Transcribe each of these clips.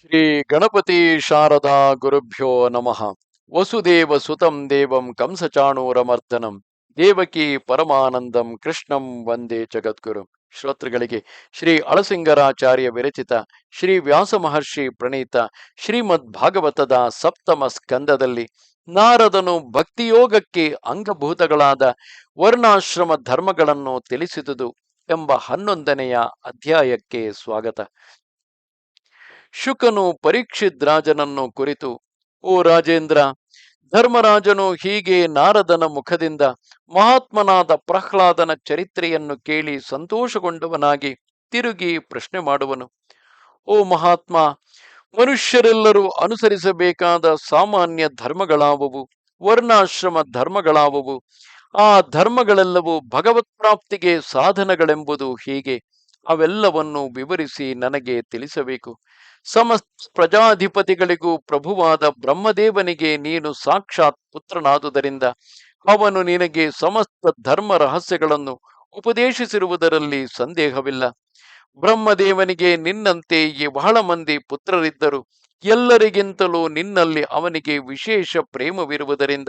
ಶ್ರೀ ಗಣಪತಿ ಶಾರದಾ ಗುರುಭ್ಯೋ ನಮಃ. ವಸುದೇವ ಸುತಂ ದೇವಂ ಕಂಸಚಾಣೂರಮರ್ದನಂ. ದೇವಕಿ ಪರಮಾನಂದಂ ಕೃಷ್ಣಂ ವಂದೇ ಜಗದ್ಗುರು. ಶ್ರೋತೃಗಳಿಗೆ ಶ್ರೀ ಅಳಸಿಂಗರಾಚಾರ್ಯ ವಿರಚಿತ ಶ್ರೀ ವ್ಯಾಸ ಮಹರ್ಷಿ ಪ್ರಣೀತ ಶ್ರೀಮದ್ ಭಾಗವತದ ಸಪ್ತಮ ಸ್ಕಂದದಲ್ಲಿ ನಾರದನು ಭಕ್ತಿಯೋಗಕ್ಕೆ ಅಂಗಭೂತಗಳಾದ ವರ್ಣಾಶ್ರಮ ಧರ್ಮಗಳನ್ನು ತಿಳಿಸಿದುದು ಎಂಬ ಹನ್ನೊಂದನೆಯ ಅಧ್ಯಾಯಕ್ಕೆ ಸ್ವಾಗತ. ಶುಕನು ಪರೀಕ್ಷಿತ್ ರಾಜನನ್ನು ಕುರಿತು, ಓ ರಾಜೇಂದ್ರ, ಧರ್ಮರಾಜನು ಹೀಗೆ ನಾರದನ ಮುಖದಿಂದ ಮಹಾತ್ಮನಾದ ಪ್ರಹ್ಲಾದನ ಚರಿತ್ರೆಯನ್ನು ಕೇಳಿ ಸಂತೋಷಗೊಂಡವನಾಗಿ ತಿರುಗಿ ಪ್ರಶ್ನೆ ಮಾಡುವನು. ಓ ಮಹಾತ್ಮ, ಮನುಷ್ಯರೆಲ್ಲರೂ ಅನುಸರಿಸಬೇಕಾದ ಸಾಮಾನ್ಯ ಧರ್ಮಗಳಾವುವು? ವರ್ಣಾಶ್ರಮ ಧರ್ಮಗಳಾವುವು? ಆ ಧರ್ಮಗಳೆಲ್ಲವೂ ಭಗವತ್ ಪ್ರಾಪ್ತಿಗೆ ಸಾಧನಗಳೆಂಬುದು ಹೀಗೆ ಅವೆಲ್ಲವನ್ನು ವಿವರಿಸಿ ನನಗೆ ತಿಳಿಸಬೇಕು. ಸಮಸ್ತ ಪ್ರಜಾಧಿಪತಿಗಳಿಗೂ ಪ್ರಭುವಾದ ಬ್ರಹ್ಮದೇವನಿಗೆ ನೀನು ಸಾಕ್ಷಾತ್ ಪುತ್ರನಾದುದರಿಂದ ಅವನು ನಿನಗೆ ಸಮಸ್ತ ಧರ್ಮ ರಹಸ್ಯಗಳನ್ನು ಉಪದೇಶಿಸಿರುವುದರಲ್ಲಿ ಸಂದೇಹವಿಲ್ಲ. ಬ್ರಹ್ಮದೇವನಿಗೆ ನಿನ್ನಂತೆ ಬಹಳ ಮಂದಿ ಪುತ್ರರಿದ್ದರು. ಎಲ್ಲರಿಗಿಂತಲೂ ನಿನ್ನಲ್ಲಿ ಅವನಿಗೆ ವಿಶೇಷ ಪ್ರೇಮವಿರುವುದರಿಂದ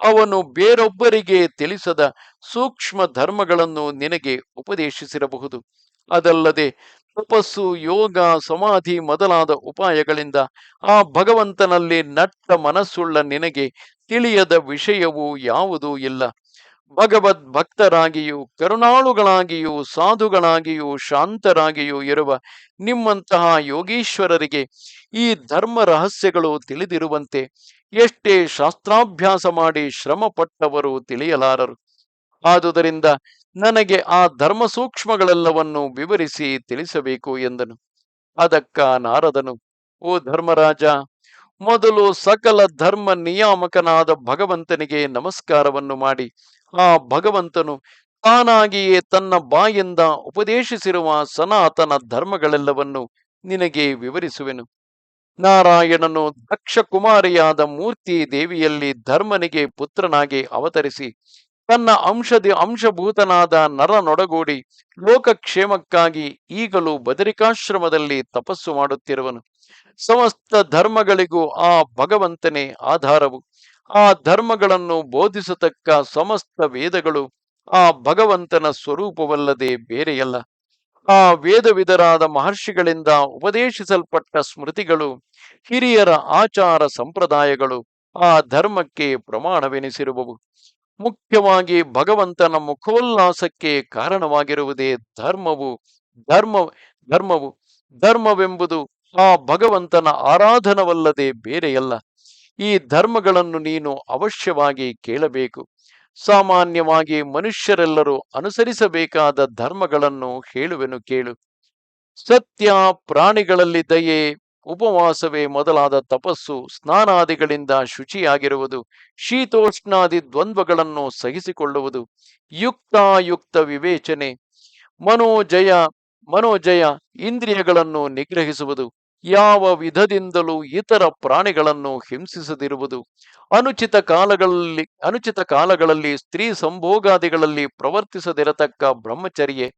ಅವನು ಬೇರೊಬ್ಬರಿಗೆ ತಿಳಿಸದ ಸೂಕ್ಷ್ಮ ಧರ್ಮಗಳನ್ನು ನಿನಗೆ ಉಪದೇಶಿಸಿರಬಹುದು. ಅದಲ್ಲದೆ ತಪಸ್ಸು, ಯೋಗ, ಸಮಾಧಿ ಮೊದಲಾದ ಉಪಾಯಗಳಿಂದ ಆ ಭಗವಂತನಲ್ಲಿ ನಟ್ಟ ಮನಸ್ಸುಳ್ಳ ನಿನಗೆ ತಿಳಿಯದ ವಿಷಯವೂ ಯಾವುದೂ ಇಲ್ಲ. ಭಗವದ್ ಭಕ್ತರಾಗಿಯೂ, ಕರುಣಾಳುಗಳಾಗಿಯೂ, ಸಾಧುಗಳಾಗಿಯೂ, ಶಾಂತರಾಗಿಯೂ ಇರುವ ನಿಮ್ಮಂತಹ ಯೋಗೀಶ್ವರರಿಗೆ ಈ ಧರ್ಮ ರಹಸ್ಯಗಳು ತಿಳಿದಿರುವಂತೆ ಎಷ್ಟೇ ಶಾಸ್ತ್ರಾಭ್ಯಾಸ ಮಾಡಿ ಶ್ರಮಪಟ್ಟವರು ತಿಳಿಯಲಾರರು. ಆದುದರಿಂದ ನನಗೆ ಆ ಧರ್ಮ ಸೂಕ್ಷ್ಮಗಳೆಲ್ಲವನ್ನು ವಿವರಿಸಿ ತಿಳಿಸಬೇಕು ಎಂದನು. ಅದಕ್ಕ ನಾರದನು, ಓ ಧರ್ಮರಾಜ, ಮೊದಲು ಸಕಲ ಧರ್ಮ ನಿಯಾಮಕನಾದ ಭಗವಂತನಿಗೆ ನಮಸ್ಕಾರವನ್ನು ಮಾಡಿ. ಆ ಭಗವಂತನು ತಾನಾಗಿಯೇ ತನ್ನ ಬಾಯಿಂದ ಉಪದೇಶಿಸಿರುವ ಸನಾತನ ಧರ್ಮಗಳೆಲ್ಲವನ್ನು ನಿನಗೆ ವಿವರಿಸುವೆನು. ನಾರಾಯಣನು ದಕ್ಷ ಕುಮಾರಿಯಾದ ಮೂರ್ತಿ ದೇವಿಯಲ್ಲಿ ಧರ್ಮನಿಗೆ ಪುತ್ರನಾಗಿ ಅವತರಿಸಿ ತನ್ನ ಅಂಶದ ಅಂಶಭೂತನಾದ ನರನೊಡಗೂಡಿ ಲೋಕಕ್ಷೇಮಕ್ಕಾಗಿ ಈಗಲೂ ಬದರಿಕಾಶ್ರಮದಲ್ಲಿ ತಪಸ್ಸು ಮಾಡುತ್ತಿರುವನು. ಸಮಸ್ತ ಧರ್ಮಗಳಿಗೂ ಆ ಭಗವಂತನೇ ಆಧಾರವು. ಆ ಧರ್ಮಗಳನ್ನು ಬೋಧಿಸತಕ್ಕ ಸಮಸ್ತ ವೇದಗಳು ಆ ಭಗವಂತನ ಸ್ವರೂಪವಲ್ಲದೆ ಬೇರೆಯಲ್ಲ. ಆ ವೇದವಿದರಾದ ಮಹರ್ಷಿಗಳಿಂದ ಉಪದೇಶಿಸಲ್ಪಟ್ಟ ಸ್ಮೃತಿಗಳು, ಹಿರಿಯರ ಆಚಾರ ಸಂಪ್ರದಾಯಗಳು ಆ ಧರ್ಮಕ್ಕೆ ಪ್ರಮಾಣವೆನಿಸಿರುವವು. ಮುಖ್ಯವಾಗಿ ಭಗವಂತನ ಮುಖೋಲ್ಲಾಸಕ್ಕೆ ಕಾರಣವಾಗಿರುವುದೇ ಧರ್ಮವು. ಧರ್ಮ, ಧರ್ಮವು, ಧರ್ಮವೆಂಬುದು ಆ ಭಗವಂತನ ಆರಾಧನವಲ್ಲದೆ ಬೇರೆಯಲ್ಲ. ಈ ಧರ್ಮಗಳನ್ನು ನೀನು ಅವಶ್ಯವಾಗಿ ಕೇಳಬೇಕು. ಸಾಮಾನ್ಯವಾಗಿ ಮನುಷ್ಯರೆಲ್ಲರೂ ಅನುಸರಿಸಬೇಕಾದ ಧರ್ಮಗಳನ್ನು ಹೇಳುವೆನು ಕೇಳು. ಸತ್ಯ, ಪ್ರಾಣಿಗಳಲ್ಲಿ ದಯೆ ಉಪವಾಸವೇ ಮೊದಲಾದ ತಪಸ್ಸು ಸ್ನಾನಾದಿಗಳಿಂದ ಶುಚಿಯಾಗಿರುವುದು, ಶೀತೋಷ್ಣಾದಿ ದ್ವಂದ್ವಗಳನ್ನು ಸಹಿಸಿಕೊಳ್ಳುವುದು, ಯುಕ್ತಾಯುಕ್ತ ವಿವೇಚನೆ, ಮನೋಜಯ ಮನೋಜಯ ಇಂದ್ರಿಯಗಳನ್ನು ನಿಗ್ರಹಿಸುವುದು, ಯಾವ ವಿಧದಿಂದಲೂ ಇತರ ಪ್ರಾಣಿಗಳನ್ನು ಹಿಂಸಿಸದಿರುವುದು, ಅನುಚಿತ ಕಾಲಗಳಲ್ಲಿ ಅನುಚಿತ ಕಾಲಗಳಲ್ಲಿ ಸ್ತ್ರೀ ಸಂಭೋಗಾದಿಗಳಲ್ಲಿ ಪ್ರವರ್ತಿಸದಿರತಕ್ಕ ಬ್ರಹ್ಮಚರ್ಯೆ,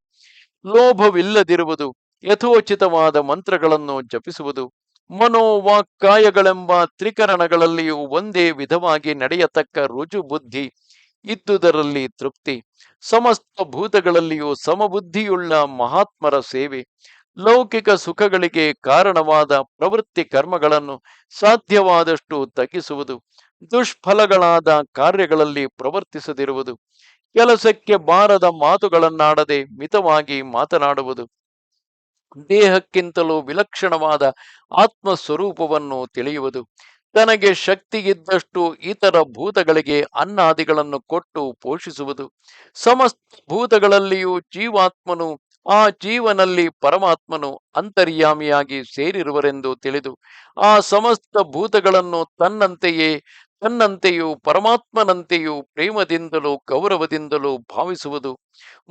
ಲೋಭವಿಲ್ಲದಿರುವುದು ಯಥೋಚಿತವಾದ ಮಂತ್ರಗಳನ್ನು ಜಪಿಸುವುದು, ಮನೋವಾಕ್ಕಾಯಗಳೆಂಬ ತ್ರಿಕರಣಗಳಲ್ಲಿಯೂ ಒಂದೇ ವಿಧವಾಗಿ ನಡೆಯತಕ್ಕ ರುಜು ಬುದ್ಧಿ ಇದ್ದುದರಲ್ಲಿ ತೃಪ್ತಿ, ಸಮಸ್ತ ಭೂತಗಳಲ್ಲಿಯೂ ಸಮಬುದ್ಧಿಯುಳ್ಳ ಮಹಾತ್ಮರ ಸೇವೆ, ಲೌಕಿಕ ಸುಖಗಳಿಗೆ ಕಾರಣವಾದ ಪ್ರವೃತ್ತಿ ಕರ್ಮಗಳನ್ನು ಸಾಧ್ಯವಾದಷ್ಟು ತಗ್ಗಿಸುವುದು, ದುಷ್ಫಲಗಳಾದ ಕಾರ್ಯಗಳಲ್ಲಿ ಪ್ರವರ್ತಿಸದಿರುವುದು, ಕೆಲಸಕ್ಕೆ ಬಾರದ ಮಾತುಗಳನ್ನಾಡದೆ ಮಿತವಾಗಿ ಮಾತನಾಡುವುದು. ದೇಹಕ್ಕಿಂತಲೂ ವಿಲಕ್ಷಣವಾದ ಆತ್ಮ ಸ್ವರೂಪವನ್ನು ತಿಳಿಯುವುದು. ತನಗೆ ಶಕ್ತಿಗಿದ್ದಷ್ಟು ಇತರ ಭೂತಗಳಿಗೆ ಅನ್ನಾದಿಗಳನ್ನು ಕೊಟ್ಟು ಪೋಷಿಸುವುದು. ಸಮಸ್ತ ಭೂತಗಳಲ್ಲಿಯೂ ಜೀವಾತ್ಮನು, ಆ ಜೀವನಲ್ಲಿ ಪರಮಾತ್ಮನು ಅಂತರ್ಯಾಮಿಯಾಗಿ ಸೇರಿರುವರೆಂದು ತಿಳಿದು, ಆ ಸಮಸ್ತ ಭೂತಗಳನ್ನು ತನ್ನಂತೆಯೇ ತನ್ನಂತೆಯೂ ಪರಮಾತ್ಮನಂತೆಯೂ ಪ್ರೇಮದಿಂದಲೂ ಗೌರವದಿಂದಲೂ ಭಾವಿಸುವುದು,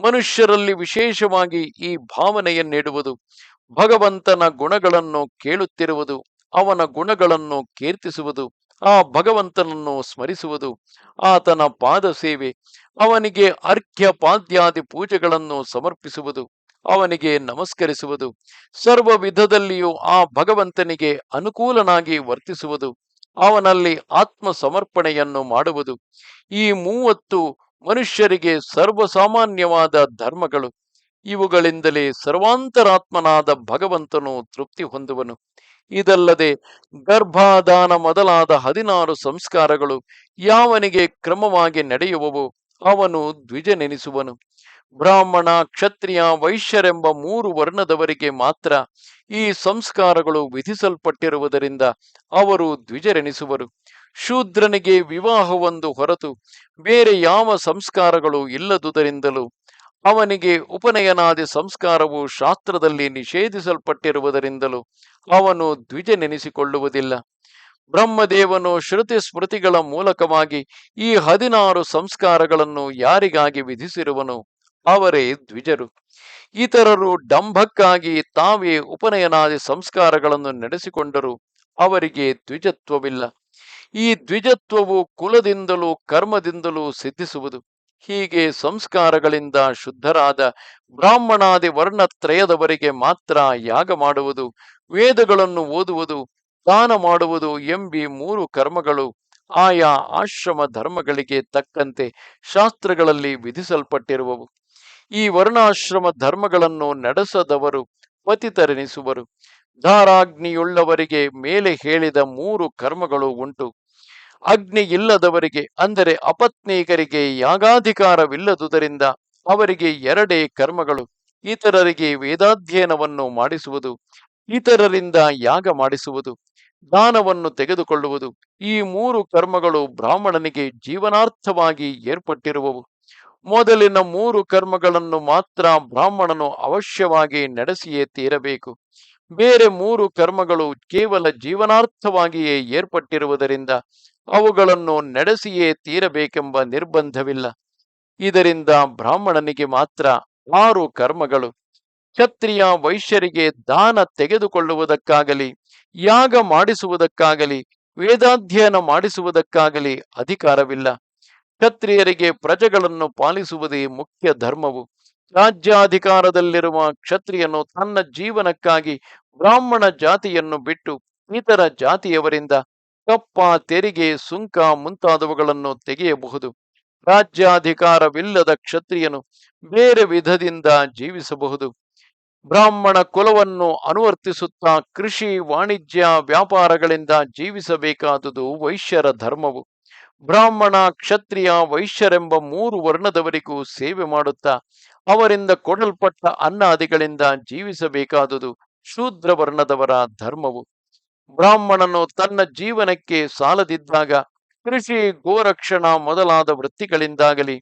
ಮನುಷ್ಯರಲ್ಲಿ ವಿಶೇಷವಾಗಿ ಈ ಭಾವನೆಯನ್ನಿಡುವುದು ಭಗವಂತನ ಗುಣಗಳನ್ನು ಕೇಳುತ್ತಿರುವುದು, ಅವನ ಗುಣಗಳನ್ನು ಕೀರ್ತಿಸುವುದು, ಆ ಭಗವಂತನನ್ನು ಸ್ಮರಿಸುವುದು, ಆತನ ಪಾದ ಸೇವೆ, ಅವನಿಗೆ ಅರ್ಘ್ಯ ಪಾದ್ಯಾದಿ ಪೂಜೆಗಳನ್ನು ಸಮರ್ಪಿಸುವುದು, ಅವನಿಗೆ ನಮಸ್ಕರಿಸುವುದು, ಸರ್ವ ವಿಧದಲ್ಲಿಯೂ ಆ ಭಗವಂತನಿಗೆ ಅನುಕೂಲನಾಗಿ ವರ್ತಿಸುವುದು ಅವನಲ್ಲಿ ಆತ್ಮ ಸಮರ್ಪಣೆಯನ್ನು ಮಾಡುವುದು. ಈ ಮೂವತ್ತು ಮನುಷ್ಯರಿಗೆ ಸರ್ವಸಾಮಾನ್ಯವಾದ ಧರ್ಮಗಳು. ಇವುಗಳಿಂದಲೇ ಸರ್ವಾಂತರಾತ್ಮನಾದ ಭಗವಂತನು ತೃಪ್ತಿ ಹೊಂದುವನು. ಇದಲ್ಲದೆ ಗರ್ಭಾದಾನ ಮೊದಲಾದ ಹದಿನಾರು ಸಂಸ್ಕಾರಗಳು ಯಾವನಿಗೆ ಕ್ರಮವಾಗಿ ನಡೆಯುವವು ಅವನು ದ್ವಿಜನೆನಿಸುವನು. ಬ್ರಾಹ್ಮಣ, ಕ್ಷತ್ರಿಯ, ವೈಶ್ಯರೆಂಬ ಮೂರು ವರ್ಣದವರಿಗೆ ಮಾತ್ರ ಈ ಸಂಸ್ಕಾರಗಳು ವಿಧಿಸಲ್ಪಟ್ಟಿರುವುದರಿಂದ ಅವರು ದ್ವಿಜರೆನಿಸುವರು. ಶೂದ್ರನಿಗೆ ವಿವಾಹವೊಂದು ಹೊರತು ಬೇರೆ ಯಾವ ಸಂಸ್ಕಾರಗಳು ಇಲ್ಲದುದರಿಂದಲೂ ಅವನಿಗೆ ಉಪನಯನಾದಿ ಸಂಸ್ಕಾರವು ಶಾಸ್ತ್ರದಲ್ಲಿ ನಿಷೇಧಿಸಲ್ಪಟ್ಟಿರುವುದರಿಂದಲೂ ಅವನು ದ್ವಿಜನೆನಿಸಿಕೊಳ್ಳುವುದಿಲ್ಲ. ಬ್ರಹ್ಮದೇವನು ಶ್ರುತಿ ಸ್ಮೃತಿಗಳ ಮೂಲಕವಾಗಿ ಈ ಹದಿನಾರು ಸಂಸ್ಕಾರಗಳನ್ನು ಯಾರಿಗಾಗಿ ವಿಧಿಸಿರುವನು? ಅವರೇ ದ್ವಿಜರು. ಇತರರು ಡಂಭಕ್ಕಾಗಿ ತಾವೇ ಉಪನಯನಾದಿ ಸಂಸ್ಕಾರಗಳನ್ನು ನಡೆಸಿಕೊಂಡರು. ಅವರಿಗೆ ದ್ವಿಜತ್ವವಿಲ್ಲ. ಈ ದ್ವಿಜತ್ವವು ಕುಲದಿಂದಲೂ ಕರ್ಮದಿಂದಲೂ ಸಿದ್ಧಿಸುವುದು. ಹೀಗೆ ಸಂಸ್ಕಾರಗಳಿಂದ ಶುದ್ಧರಾದ ಬ್ರಾಹ್ಮಣಾದಿ ವರ್ಣತ್ರಯದವರಿಗೆ ಮಾತ್ರ ಯಾಗ ಮಾಡುವುದು, ವೇದಗಳನ್ನು ಓದುವುದು, ದಾನ ಮಾಡುವುದು ಎಂಬಿ ಮೂರು ಕರ್ಮಗಳು ಆಯಾ ಆಶ್ರಮ ಧರ್ಮಗಳಿಗೆ ತಕ್ಕಂತೆ ಶಾಸ್ತ್ರಗಳಲ್ಲಿ ವಿಧಿಸಲ್ಪಟ್ಟಿರುವವು. ಈ ವರ್ಣಾಶ್ರಮ ಧರ್ಮಗಳನ್ನು ನಡೆಸದವರು ಪತಿತರೆನಿಸುವರು. ಧಾರಾಗ್ನಿಯುಳ್ಳವರಿಗೆ ಮೇಲೆ ಹೇಳಿದ ಮೂರು ಕರ್ಮಗಳು ಉಂಟು. ಅಗ್ನಿ ಇಲ್ಲದವರಿಗೆ, ಅಂದರೆ ಅಪತ್ನೀಕರಿಗೆ ಯಾಗಾಧಿಕಾರವಿಲ್ಲದುದರಿಂದ ಅವರಿಗೆ ಎರಡೇ ಕರ್ಮಗಳು. ಇತರರಿಗೆ ವೇದಾಧ್ಯಯನವನ್ನು ಮಾಡಿಸುವುದು, ಇತರರಿಂದ ಯಾಗ ಮಾಡಿಸುವುದು, ದಾನವನ್ನು ತೆಗೆದುಕೊಳ್ಳುವುದು. ಈ ಮೂರು ಕರ್ಮಗಳು ಬ್ರಾಹ್ಮಣನಿಗೆ ಜೀವನಾರ್ಥವಾಗಿ ಏರ್ಪಟ್ಟಿರುವವು. ಮೊದಲಿನ ಮೂರು ಕರ್ಮಗಳನ್ನು ಮಾತ್ರ ಬ್ರಾಹ್ಮಣನು ಅವಶ್ಯವಾಗಿ ನಡೆಸಿಯೇ ತೀರಬೇಕು. ಬೇರೆ ಮೂರು ಕರ್ಮಗಳು ಕೇವಲ ಜೀವನಾರ್ಥವಾಗಿಯೇ ಏರ್ಪಟ್ಟಿರುವುದರಿಂದ ಅವುಗಳನ್ನು ನಡೆಸಿಯೇ ತೀರಬೇಕೆಂಬ ನಿರ್ಬಂಧವಿಲ್ಲ. ಇದರಿಂದ ಬ್ರಾಹ್ಮಣನಿಗೆ ಮಾತ್ರ ಆರು ಕರ್ಮಗಳು, ಕ್ಷತ್ರಿಯ ವೈಶ್ಯರಿಗೆ ದಾನ ತೆಗೆದುಕೊಳ್ಳುವುದಕ್ಕಾಗಲಿ, ಯಾಗ ಮಾಡಿಸುವುದಕ್ಕಾಗಲಿ, ವೇದಾಧ್ಯಯನ ಮಾಡಿಸುವುದಕ್ಕಾಗಲಿ ಅಧಿಕಾರವಿಲ್ಲ. ಕ್ಷತ್ರಿಯರಿಗೆ ಪ್ರಜೆಗಳನ್ನು ಪಾಲಿಸುವುದೇ ಮುಖ್ಯ ಧರ್ಮವು. ರಾಜ್ಯಾಧಿಕಾರದಲ್ಲಿರುವ ಕ್ಷತ್ರಿಯನು ತನ್ನ ಜೀವನಕ್ಕಾಗಿ ಬ್ರಾಹ್ಮಣ ಜಾತಿಯನ್ನು ಬಿಟ್ಟು ಇತರ ಜಾತಿಯವರಿಂದ ಕಪ್ಪ, ತೆರಿಗೆ, ಸುಂಕ ಮುಂತಾದವುಗಳನ್ನು ತೆಗೆಯಬಹುದು. ರಾಜ್ಯಾಧಿಕಾರವಿಲ್ಲದ ಕ್ಷತ್ರಿಯನು ಬೇರೆ ವಿಧದಿಂದ ಜೀವಿಸಬಹುದು. ಬ್ರಾಹ್ಮಣ ಕುಲವನ್ನು ಅನುವರ್ತಿಸುತ್ತಾ ಕೃಷಿ, ವಾಣಿಜ್ಯ, ವ್ಯಾಪಾರಗಳಿಂದ ಜೀವಿಸಬೇಕಾದುದು ವೈಶ್ಯರ ಧರ್ಮವು. ಬ್ರಾಹ್ಮಣ ಕ್ಷತ್ರಿಯ ವೈಶ್ಯರೆಂಬ ಮೂರು ವರ್ಣದವರಿಗೂ ಸೇವೆ ಮಾಡುತ್ತಾ ಅವರಿಂದ ಕೊಡಲ್ಪಟ್ಟ ಅನ್ನಾದಿಗಳಿಂದ ಜೀವಿಸಬೇಕಾದುದು ಶೂದ್ರ ವರ್ಣದವರ ಧರ್ಮವು. ಬ್ರಾಹ್ಮಣನು ತನ್ನ ಜೀವನಕ್ಕೆ ಸಾಲದಿದ್ದಾಗ, ಕೃಷಿ, ಗೋರಕ್ಷಣ ಮೊದಲಾದ ವೃತ್ತಿಗಳಿಂದಾಗಲಿ,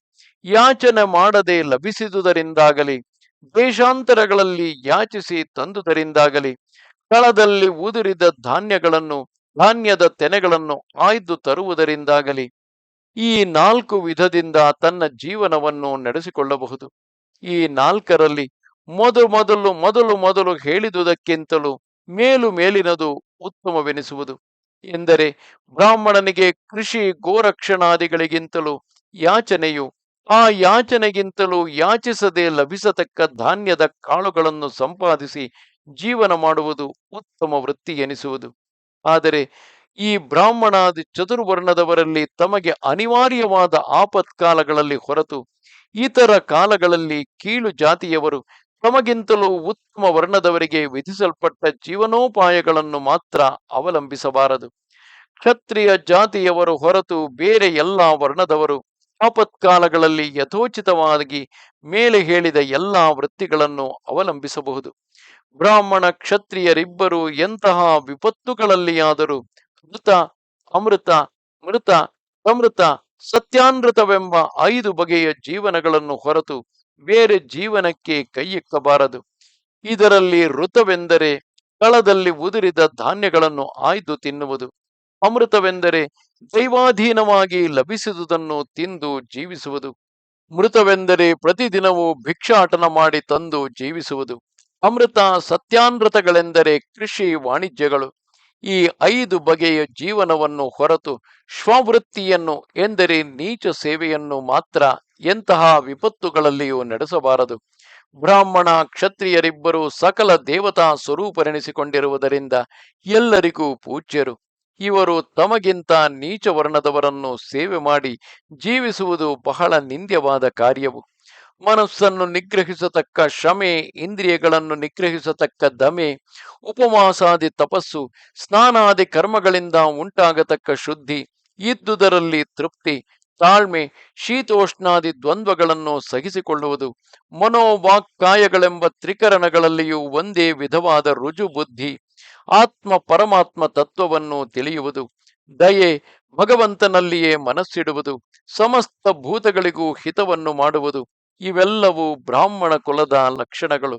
ಯಾಚನೆ ಮಾಡದೆ ಲಭಿಸಿದುದರಿಂದಾಗಲಿ, ದೇಶಾಂತರಗಳಲ್ಲಿ ಯಾಚಿಸಿ ತಂದುದರಿಂದಾಗಲಿ, ಕಳದಲ್ಲಿ ಉದುರಿದ ಧಾನ್ಯಗಳನ್ನು ಧಾನ್ಯದ ತೆನೆಗಳನ್ನು ಆಯ್ದು ತರುವುದರಿಂದಾಗಲಿ ಈ ನಾಲ್ಕು ವಿಧದಿಂದ ತನ್ನ ಜೀವನವನ್ನು ನಡೆಸಿಕೊಳ್ಳಬಹುದು. ಈ ನಾಲ್ಕರಲ್ಲಿ ಮೊದಲು ಮೊದಲು ಮೊದಲು ಮೊದಲು ಹೇಳಿದುದಕ್ಕಿಂತಲೂ ಮೇಲು ಮೇಲಿನದು ಉತ್ತಮವೆನಿಸುವುದು. ಎಂದರೆ ಬ್ರಾಹ್ಮಣನಿಗೆ ಕೃಷಿ ಗೋರಕ್ಷಣಾದಿಗಳಿಗಿಂತಲೂ ಯಾಚನೆಯು ಆ ಯಾಚನೆಗಿಂತಲೂ ಯಾಚಿಸದೆ ಲಭಿಸತಕ್ಕ ಧಾನ್ಯದ ಕಾಳುಗಳನ್ನು ಸಂಪಾದಿಸಿ ಜೀವನ ಮಾಡುವುದು ಉತ್ತಮ ವೃತ್ತಿ ಎನಿಸುವುದು. ಆದರೆ ಈ ಬ್ರಾಹ್ಮಣಾದಿ ಚತುರ್ವರ್ಣದವರಲ್ಲಿ ತಮಗೆ ಅನಿವಾರ್ಯವಾದ ಆಪತ್ಕಾಲಗಳಲ್ಲಿ ಹೊರತು ಇತರ ಕಾಲಗಳಲ್ಲಿ ಕೀಳು ಜಾತಿಯವರು ತಮಗಿಂತಲೂ ಉತ್ತಮ ವರ್ಣದವರಿಗೆ ವಿಧಿಸಲ್ಪಟ್ಟ ಜೀವನೋಪಾಯಗಳನ್ನು ಮಾತ್ರ ಅವಲಂಬಿಸಬಾರದು. ಕ್ಷತ್ರಿಯ ಜಾತಿಯವರು ಹೊರತು ಬೇರೆ ಎಲ್ಲ ವರ್ಣದವರು ಆಪತ್ಕಾಲಗಳಲ್ಲಿ ಯಥೋಚಿತವಾಗಿ ಮೇಲೆ ಹೇಳಿದ ಎಲ್ಲ ವೃತ್ತಿಗಳನ್ನು ಅವಲಂಬಿಸಬಹುದು. ಬ್ರಾಹ್ಮಣ ಕ್ಷತ್ರಿಯರಿಬ್ಬರು ಎಂತಹ ವಿಪತ್ತುಗಳಲ್ಲಿಯಾದರೂ ಮೃತ, ಅಮೃತ ಮೃತ, ಅಮೃತ ಸತ್ಯಾನೃತವೆಂಬ ಐದು ಬಗೆಯ ಜೀವನಗಳನ್ನು ಹೊರತು ಬೇರೆ ಜೀವನಕ್ಕೆ ಕೈಯಿಕ್ಕಬಾರದು. ಇದರಲ್ಲಿ ಋತವೆಂದರೆ ಕಳದಲ್ಲಿ ಉದುರಿದ ಧಾನ್ಯಗಳನ್ನು ಆಯ್ದು ತಿನ್ನುವುದು. ಅಮೃತವೆಂದರೆ ದೈವಾಧೀನವಾಗಿ ಲಭಿಸಿದುದನ್ನು ತಿಂದು ಜೀವಿಸುವುದು. ಮೃತವೆಂದರೆ ಪ್ರತಿದಿನವೂ ಭಿಕ್ಷಾಟನ ಮಾಡಿ ತಂದು ಜೀವಿಸುವುದು. ಅಮೃತ ಸತ್ಯಾನೃತಗಳೆಂದರೆ ಕೃಷಿ ವಾಣಿಜ್ಯಗಳು. ಈ ಐದು ಬಗೆಯ ಜೀವನವನ್ನು ಹೊರತು ಸ್ವವೃತ್ತಿಯನ್ನು ಎಂದರೆ ನೀಚ ಸೇವೆಯನ್ನು ಮಾತ್ರ ಎಂತಹ ವಿಪತ್ತುಗಳಲ್ಲಿಯೂ ನಡೆಸಬಾರದು. ಬ್ರಾಹ್ಮಣ ಕ್ಷತ್ರಿಯರಿಬ್ಬರು ಸಕಲ ದೇವತಾ ಸ್ವರೂಪರೆನಿಸಿಕೊಂಡಿರುವುದರಿಂದ ಎಲ್ಲರಿಗೂ ಪೂಜ್ಯರು. ಇವರು ತಮಗಿಂತ ನೀಚ ವರ್ಣದವರನ್ನು ಸೇವೆ ಮಾಡಿ ಜೀವಿಸುವುದು ಬಹಳ ನಿಂದ್ಯವಾದ ಕಾರ್ಯವು. ಮನಸ್ಸನ್ನು ನಿಗ್ರಹಿಸತಕ್ಕ ಶ್ರಮೆ ಇಂದ್ರಿಯಗಳನ್ನು ನಿಗ್ರಹಿಸತಕ್ಕ ದಮೆ, ಉಪವಾಸಾದಿ ತಪಸ್ಸು, ಸ್ನಾನಾದಿ ಕರ್ಮಗಳಿಂದ ಉಂಟಾಗತಕ್ಕ ಶುದ್ಧಿ, ಇದ್ದುದರಲ್ಲಿ ತೃಪ್ತಿ, ತಾಳ್ಮೆ, ಶೀತೋಷ್ಣಾದಿ ದ್ವಂದ್ವಗಳನ್ನು ಸಹಿಸಿಕೊಳ್ಳುವುದು, ಮನೋವಾಕ್ಕಾಯಗಳೆಂಬ ತ್ರಿಕರಣಗಳಲ್ಲಿಯೂ ಒಂದೇ ವಿಧವಾದ ರುಜು ಬುದ್ಧಿ ಆತ್ಮ ಪರಮಾತ್ಮ ತತ್ವವನ್ನು ತಿಳಿಯುವುದು, ದಯೆ, ಭಗವಂತನಲ್ಲಿಯೇ ಮನಸ್ಸಿಡುವುದು, ಸಮಸ್ತ ಭೂತಗಳಿಗೂ ಹಿತವನ್ನು ಮಾಡುವುದು ಇವೆಲ್ಲವೂ ಬ್ರಾಹ್ಮಣ ಕುಲದ ಲಕ್ಷಣಗಳು.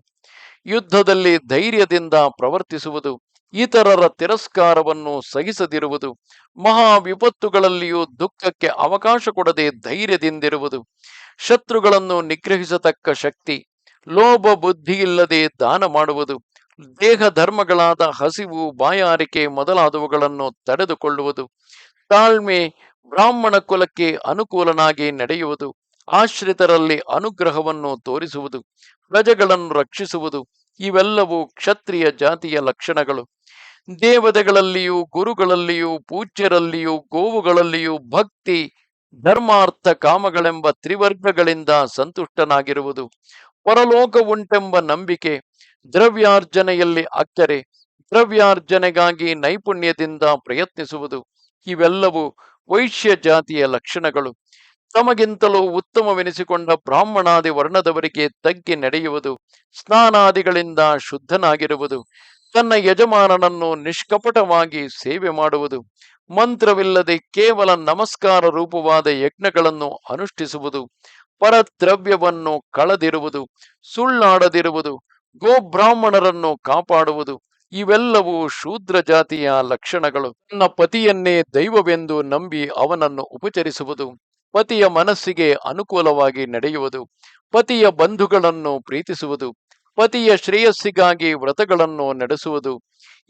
ಯುದ್ಧದಲ್ಲಿ ಧೈರ್ಯದಿಂದ ಪ್ರವರ್ತಿಸುವುದು, ಇತರರ ತಿರಸ್ಕಾರವನ್ನು ಸಹಿಸದಿರುವುದು ಮಹಾ ವಿಪತ್ತುಗಳಲ್ಲಿಯೂ ದುಃಖಕ್ಕೆ ಅವಕಾಶ ಕೊಡದೆ ಧೈರ್ಯದಿಂದಿರುವುದು, ಶತ್ರುಗಳನ್ನು ನಿಗ್ರಹಿಸತಕ್ಕ ಶಕ್ತಿ, ಲೋಭ ಬುದ್ಧಿಯಿಲ್ಲದೆ ದಾನ ಮಾಡುವುದು, ದೇಹ ಧರ್ಮಗಳಾದ ಹಸಿವು, ಬಾಯಾರಿಕೆ ಮೊದಲಾದವುಗಳನ್ನು ತಡೆದುಕೊಳ್ಳುವುದು, ತಾಳ್ಮೆ ಬ್ರಾಹ್ಮಣ ಕುಲಕ್ಕೆ ಅನುಕೂಲನಾಗಿ ನಡೆಯುವುದು. ಆಶ್ರಿತರಲ್ಲಿ ಅನುಗ್ರಹವನ್ನು ತೋರಿಸುವುದು, ಪ್ರಜೆಗಳನ್ನು ರಕ್ಷಿಸುವುದು, ಇವೆಲ್ಲವೂ ಕ್ಷತ್ರಿಯ ಜಾತಿಯ ಲಕ್ಷಣಗಳು. ದೇವತೆಗಳಲ್ಲಿಯೂ, ಗುರುಗಳಲ್ಲಿಯೂ, ಪೂಜ್ಯರಲ್ಲಿಯೂ, ಗೋವುಗಳಲ್ಲಿಯೂ ಭಕ್ತಿ, ಧರ್ಮಾರ್ಥ ಕಾಮಗಳೆಂಬ ತ್ರಿವರ್ಗಗಳಿಂದ ಸಂತುಷ್ಟನಾಗಿರುವುದು. ಪರಲೋಕ ಉಂಟೆಂಬ ನಂಬಿಕೆ, ದ್ರವ್ಯಾರ್ಜನೆಯಲ್ಲಿ ಅಕ್ಕರೆ, ದ್ರವ್ಯಾರ್ಜನೆಗಾಗಿ ನೈಪುಣ್ಯದಿಂದ ಪ್ರಯತ್ನಿಸುವುದು, ಇವೆಲ್ಲವೂ ವೈಶ್ಯ ಜಾತಿಯ ಲಕ್ಷಣಗಳು. ತಮಗಿಂತಲೂ ಉತ್ತಮವೆನಿಸಿಕೊಂಡ ಬ್ರಾಹ್ಮಣಾದಿ ವರ್ಣದವರಿಗೆ ತಗ್ಗಿ ನಡೆಯುವುದು, ಸ್ನಾನಾದಿಗಳಿಂದ ಶುದ್ಧನಾಗಿರುವುದು, ತನ್ನ ಯಜಮಾನನನ್ನು ನಿಷ್ಕಪಟವಾಗಿ ಸೇವೆ ಮಾಡುವುದು, ಮಂತ್ರವಿಲ್ಲದೆ ಕೇವಲ ನಮಸ್ಕಾರ ರೂಪವಾದ ಯಜ್ಞಗಳನ್ನು ಅನುಷ್ಠಿಸುವುದು, ಪರದ್ರವ್ಯವನ್ನು ಕಳದಿರುವುದು, ಸುಳ್ಳಾಡದಿರುವುದು, ಗೋಬ್ರಾಹ್ಮಣರನ್ನು ಕಾಪಾಡುವುದು, ಇವೆಲ್ಲವೂ ಶೂದ್ರ ಜಾತಿಯ ಲಕ್ಷಣಗಳು. ತನ್ನ ಪತಿಯನ್ನೇ ದೈವವೆಂದು ನಂಬಿ ಅವನನ್ನು ಉಪಚರಿಸುವುದು. ಪತಿಯ ಮನಸ್ಸಿಗೆ ಅನುಕೂಲವಾಗಿ ನಡೆಯುವುದು, ಪತಿಯ ಬಂಧುಗಳನ್ನು ಪ್ರೀತಿಸುವುದು, ಪತಿಯ ಶ್ರೇಯಸ್ಸಿಗಾಗಿ ವ್ರತಗಳನ್ನು ನಡೆಸುವುದು,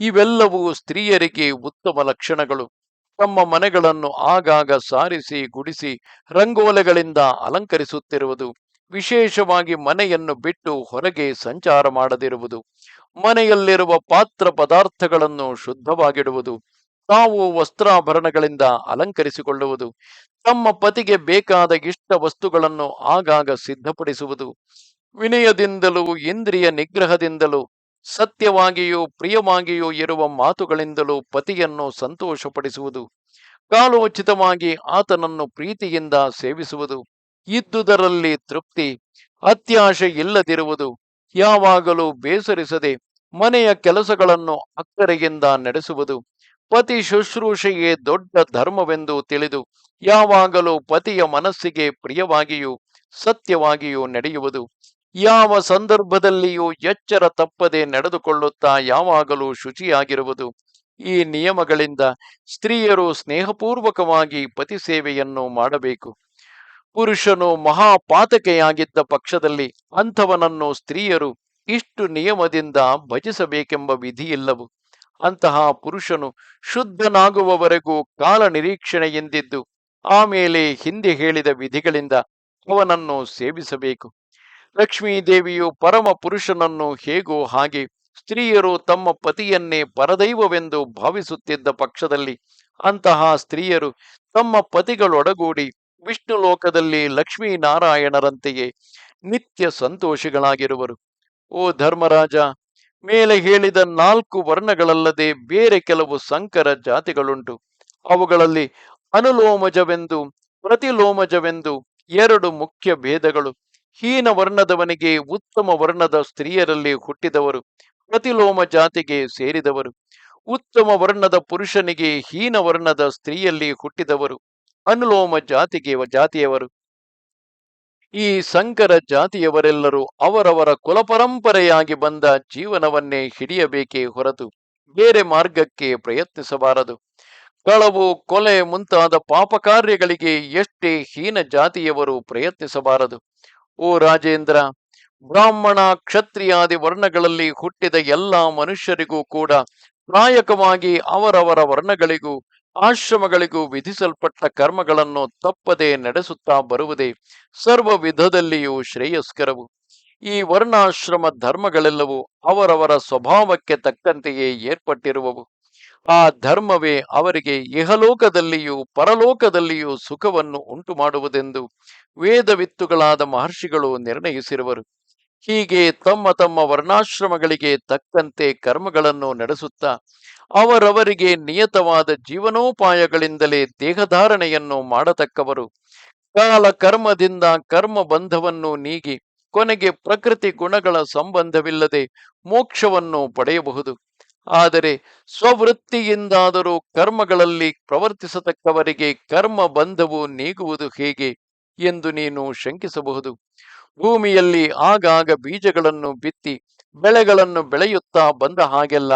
ಇವೆಲ್ಲವೂ ಸ್ತ್ರೀಯರಿಗೆ ಉತ್ತಮ ಲಕ್ಷಣಗಳು. ತಮ್ಮ ಮನೆಗಳನ್ನು ಆಗಾಗ ಸಾರಿಸಿ, ಗುಡಿಸಿ, ರಂಗೋಲೆಗಳಿಂದ ಅಲಂಕರಿಸುತ್ತಿರುವುದು, ವಿಶೇಷವಾಗಿ ಮನೆಯನ್ನು ಬಿಟ್ಟು ಹೊರಗೆ ಸಂಚಾರ ಮಾಡದಿರುವುದು, ಮನೆಯಲ್ಲಿರುವ ಪಾತ್ರ ಪದಾರ್ಥಗಳನ್ನು ಶುದ್ಧವಾಗಿಡುವುದು ತಾವು ವಸ್ತ್ರಾಭರಣಗಳಿಂದ ಅಲಂಕರಿಸಿಕೊಳ್ಳುವುದು, ತಮ್ಮ ಪತಿಗೆ ಬೇಕಾದ ಇಷ್ಟ ವಸ್ತುಗಳನ್ನು ಆಗಾಗ ಸಿದ್ಧಪಡಿಸುವುದು. ವಿನಯದಿಂದಲೂ, ಇಂದ್ರಿಯ ನಿಗ್ರಹದಿಂದಲೂ, ಸತ್ಯವಾಗಿಯೂ, ಪ್ರಿಯವಾಗಿಯೂ ಇರುವ ಮಾತುಗಳಿಂದಲೂ ಪತಿಯನ್ನು ಸಂತೋಷಪಡಿಸುವುದು. ಕಾಲೋಚಿತವಾಗಿ ಆತನನ್ನು ಪ್ರೀತಿಯಿಂದ ಸೇವಿಸುವುದು. ಇದ್ದುದರಲ್ಲಿ ತೃಪ್ತಿ, ಅತ್ಯಾಶೆ ಇಲ್ಲದಿರುವುದು. ಯಾವಾಗಲೂ ಬೇಸರಿಸದೆ ಮನೆಯ ಕೆಲಸಗಳನ್ನು ಅಕ್ಕರೆಯಿಂದ ನಡೆಸುವುದು. ಪತಿ ಶುಶ್ರೂಷೆಯೇ ದೊಡ್ಡ ಧರ್ಮವೆಂದು ತಿಳಿದು, ಯಾವಾಗಲೂ ಪತಿಯ ಮನಸ್ಸಿಗೆ ಪ್ರಿಯವಾಗಿಯೂ ಸತ್ಯವಾಗಿಯೂ ನಡೆಯುವುದು. ಯಾವ ಸಂದರ್ಭದಲ್ಲಿಯೂ ಎಚ್ಚರ ತಪ್ಪದೆ ನಡೆದುಕೊಳ್ಳುತ್ತಾ ಯಾವಾಗಲೂ ಶುಚಿಯಾಗಿರುವುದು. ಈ ನಿಯಮಗಳಿಂದ ಸ್ತ್ರೀಯರು ಸ್ನೇಹಪೂರ್ವಕವಾಗಿ ಪತಿ ಸೇವೆಯನ್ನು ಮಾಡಬೇಕು. ಪುರುಷನು ಮಹಾಪಾತಕೆಯಾಗಿದ್ದ ಪಕ್ಷದಲ್ಲಿ ಅಂಥವನನ್ನು ಸ್ತ್ರೀಯರು ಇಷ್ಟು ನಿಯಮದಿಂದ ಭಜಿಸಬೇಕೆಂಬ ವಿಧಿಯಿಲ್ಲವು. ಅಂತಹ ಪುರುಷನು ಶುದ್ಧನಾಗುವವರೆಗೂ ಕಾಲ ನಿರೀಕ್ಷಣೆಯೆಂದಿದ್ದು ಆಮೇಲೆ ಹಿಂದೆ ಹೇಳಿದ ವಿಧಿಗಳಿಂದ ಅವನನ್ನು ಸೇವಿಸಬೇಕು. ಲಕ್ಷ್ಮೀದೇವಿಯು ಪರಮ ಪುರುಷನನ್ನು ಹೇಗೋ ಹಾಗೆ ಸ್ತ್ರೀಯರು ತಮ್ಮ ಪತಿಯನ್ನೇ ಪರದೈವವೆಂದು ಭಾವಿಸುತ್ತಿದ್ದ ಪಕ್ಷದಲ್ಲಿ ಅಂತಹ ಸ್ತ್ರೀಯರು ತಮ್ಮ ಪತಿಗಳೊಡಗೂಡಿ ವಿಷ್ಣು ಲೋಕದಲ್ಲಿ ಲಕ್ಷ್ಮೀನಾರಾಯಣರಂತೆಯೇ ನಿತ್ಯ ಸಂತೋಷಿಗಳಾಗಿರುವರು. ಓ ಧರ್ಮರಾಜ ಮೇಲೆ ಹೇಳಿದ ನಾಲ್ಕು ವರ್ಣಗಳಲ್ಲದೆ ಬೇರೆ ಕೆಲವು ಸಂಕರ ಜಾತಿಗಳುಂಟು. ಅವುಗಳಲ್ಲಿ ಅನುಲೋಮಜವೆಂದು, ಪ್ರತಿಲೋಮಜವೆಂದು ಎರಡು ಮುಖ್ಯ ಭೇದಗಳು. ಹೀನ ವರ್ಣದವನಿಗೆ ಉತ್ತಮ ವರ್ಣದ ಸ್ತ್ರೀಯರಲ್ಲಿ ಹುಟ್ಟಿದವರು, ಪ್ರತಿಲೋಮ ಜಾತಿಗೆ ಸೇರಿದವರು. ಉತ್ತಮ ವರ್ಣದ ಪುರುಷನಿಗೆ ಹೀನ ವರ್ಣದ ಸ್ತ್ರೀಯಲ್ಲಿ ಹುಟ್ಟಿದವರು, ಅನುಲೋಮ ಜಾತಿಗೆ ಜಾತಿಯವರು. ಈ ಸಂಕರ ಜಾತಿಯವರೆಲ್ಲರೂ ಅವರವರ ಕುಲಪರಂಪರೆಯಾಗಿ ಬಂದ ಜೀವನವನ್ನೇ ಹಿಡಿಯಬೇಕೇ ಹೊರತು ಬೇರೆ ಮಾರ್ಗಕ್ಕೆ ಪ್ರಯತ್ನಿಸಬಾರದು. ಕಳವು, ಕೊಲೆ ಮುಂತಾದ ಪಾಪ ಕಾರ್ಯಗಳಿಗೆ ಎಷ್ಟೇ ಹೀನ ಜಾತಿಯವರು ಪ್ರಯತ್ನಿಸಬಾರದು. ಓ ರಾಜೇಂದ್ರ, ಬ್ರಾಹ್ಮಣ ಕ್ಷತ್ರಿಯಾದಿ ವರ್ಣಗಳಲ್ಲಿ ಹುಟ್ಟಿದ ಎಲ್ಲ ಮನುಷ್ಯರಿಗೂ ಕೂಡ ಪ್ರಾಯಕವಾಗಿ ಅವರವರ ವರ್ಣಗಳಿಗೂ ಆಶ್ರಮಗಳಿಗೂ ವಿಧಿಸಲ್ಪಟ್ಟ ಕರ್ಮಗಳನ್ನು ತಪ್ಪದೆ ನಡೆಸುತ್ತಾ ಬರುವುದೇ ಸರ್ವ ವಿಧದಲ್ಲಿಯೂ ಶ್ರೇಯಸ್ಕರವು. ಈ ವರ್ಣಾಶ್ರಮ ಧರ್ಮಗಳೆಲ್ಲವೂ ಅವರವರ ಸ್ವಭಾವಕ್ಕೆ ತಕ್ಕಂತೆಯೇ ಏರ್ಪಟ್ಟಿರುವವು. ಆ ಧರ್ಮವೇ ಅವರಿಗೆ ಇಹಲೋಕದಲ್ಲಿಯೂ ಪರಲೋಕದಲ್ಲಿಯೂ ಸುಖವನ್ನು ಉಂಟು ಮಾಡುವುದೆಂದು ವೇದವಿತ್ತುಗಳಾದ ಮಹರ್ಷಿಗಳು ನಿರ್ಣಯಿಸಿರುವರು. ಹೀಗೆ ತಮ್ಮ ತಮ್ಮ ವರ್ಣಾಶ್ರಮಗಳಿಗೆ ತಕ್ಕಂತೆ ಕರ್ಮಗಳನ್ನು ನಡೆಸುತ್ತಾ ಅವರವರಿಗೆ ನಿಯತವಾದ ಜೀವನೋಪಾಯಗಳಿಂದಲೇ ದೇಹಧಾರಣೆಯನ್ನು ಮಾಡತಕ್ಕವರು. ಕಾಲ ಕರ್ಮದಿಂದ ಕರ್ಮ ಬಂಧವನ್ನು ನೀಗಿ ಕೊನೆಗೆ ಪ್ರಕೃತಿ ಗುಣಗಳ ಸಂಬಂಧವಿಲ್ಲದೆ ಮೋಕ್ಷವನ್ನು ಪಡೆಯಬಹುದು. ಆದರೆ ಸ್ವವೃತ್ತಿಯಿಂದಾದರೂ ಕರ್ಮಗಳಲ್ಲಿ ಪ್ರವರ್ತಿಸತಕ್ಕವರಿಗೆ ಕರ್ಮ ಬಂಧವು ನೀಗುವುದು ಹೇಗೆ ಎಂದು ನೀನು ಶಂಕಿಸಬಹುದು. ಭೂಮಿಯಲ್ಲಿ ಆಗಾಗ ಬೀಜಗಳನ್ನು ಬಿತ್ತಿ ಬೆಳೆಗಳನ್ನು ಬೆಳೆಯುತ್ತಾ ಬಂದ ಹಾಗೆಲ್ಲ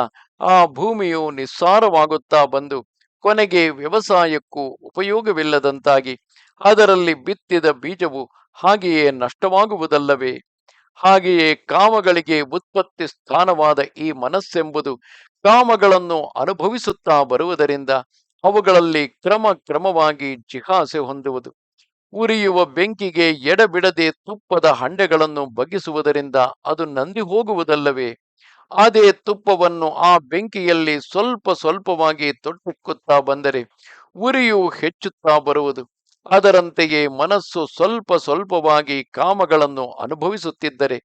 ಆ ಭೂಮಿಯು ನಿಸ್ಸಾರವಾಗುತ್ತಾ ಬಂದು ಕೊನೆಗೆ ವ್ಯವಸಾಯಕ್ಕೂ ಉಪಯೋಗವಿಲ್ಲದಂತಾಗಿ ಅದರಲ್ಲಿ ಬಿತ್ತಿದ ಬೀಜವು ಹಾಗೆಯೇ ನಷ್ಟವಾಗುವುದಲ್ಲವೇ? ಹಾಗೆಯೇ ಕಾಮಗಳಿಗೆ ಉತ್ಪತ್ತಿ ಸ್ಥಾನವಾದ ಈ ಮನಸ್ಸೆಂಬುದು ಕಾಮಗಳನ್ನು ಅನುಭವಿಸುತ್ತಾ ಬರುವುದರಿಂದ ಅವುಗಳಲ್ಲಿ ಕ್ರಮ ಕ್ರಮವಾಗಿ ಜಿಹಾಸೆ ಹೊಂದುವುದು. ಉರಿಯುವ ಬೆಂಕಿಗೆ ಎಡಬಿಡದೆ ತುಪ್ಪದ ಹಂಡೆಗಳನ್ನು ಬಗ್ಗಿಸುವುದರಿಂದ ಅದು ನಂದಿ ಹೋಗುವುದಲ್ಲವೇ? ಅದೇ ತುಪ್ಪವನ್ನು ಆ ಬೆಂಕಿಯಲ್ಲಿ ಸ್ವಲ್ಪ ಸ್ವಲ್ಪವಾಗಿ ತೊಟ್ಟುಕ್ಕುತ್ತಾ ಬಂದರೆ ಉರಿಯು ಹೆಚ್ಚುತ್ತಾ ಬರುವುದು. ಅದರಂತೆಯೇ ಮನಸ್ಸು ಸ್ವಲ್ಪ ಸ್ವಲ್ಪವಾಗಿ ಕಾಮಗಳನ್ನು ಅನುಭವಿಸುತ್ತಿದ್ದರೆ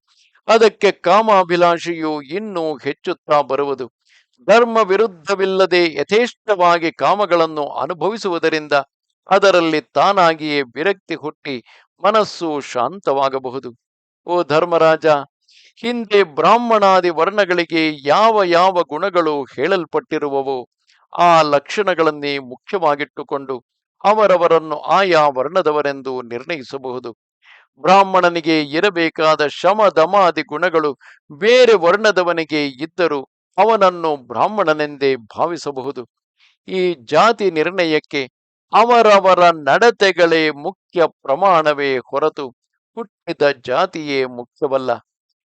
ಅದಕ್ಕೆ ಕಾಮಾಭಿಲಾಷೆಯು ಇನ್ನೂ ಹೆಚ್ಚುತ್ತಾ ಬರುವುದು. ಧರ್ಮ ವಿರುದ್ಧವಿಲ್ಲದೆ ಯಥೇಷ್ಟವಾಗಿ ಕಾಮಗಳನ್ನು ಅನುಭವಿಸುವುದರಿಂದ ಅದರಲ್ಲಿ ತಾನಾಗಿಯೇ ವಿರಕ್ತಿ ಹುಟ್ಟಿ ಮನಸ್ಸು ಶಾಂತವಾಗಬಹುದು. ಓ ಧರ್ಮರಾಜ, ಹಿಂದೆ ಬ್ರಾಹ್ಮಣಾದಿ ವರ್ಣಗಳಿಗೆ ಯಾವ ಯಾವ ಗುಣಗಳು ಹೇಳಲ್ಪಟ್ಟಿರುವವೋ, ಆ ಲಕ್ಷಣಗಳನ್ನೇ ಮುಖ್ಯವಾಗಿಟ್ಟುಕೊಂಡು ಅವರವರನ್ನು ಆಯಾ ವರ್ಣದವರೆಂದು ನಿರ್ಣಯಿಸಬಹುದು. ಬ್ರಾಹ್ಮಣನಿಗೆ ಇರಬೇಕಾದ ಶಮ ದಮಾದಿ ಗುಣಗಳು ಬೇರೆ ವರ್ಣದವನಿಗೆ ಇದ್ದರೂ ಅವನನ್ನು ಬ್ರಾಹ್ಮಣನೆಂದೇ ಭಾವಿಸಬಹುದು. ಈ ಜಾತಿ ನಿರ್ಣಯಕ್ಕೆ ಅವರವರ ನಡತೆಗಳೇ ಮುಖ್ಯ ಪ್ರಮಾಣವೇ ಹೊರತು ಹುಟ್ಟಿದ ಜಾತಿಯೇ ಮುಖ್ಯವಲ್ಲ.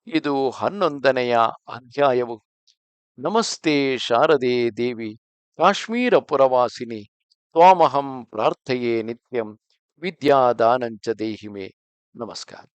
ಇದು ಹನ್ನೊಂದನೆಯ ಅಧ್ಯಾಯವು. ನಮಸ್ತೆ ಶಾರದೆ ದೇವಿ, ಕಾಶ್ಮೀರ ಪುರವಾಸಿನಿ, ತ್ವಾಮಹಂ ಪ್ರಾರ್ಥೆಯೇ ನಿತ್ಯಂ, ವಿದ್ಯಾದಾನಂಚ ದೇಹಿಮೆ. ನಮಸ್ಕಾರ.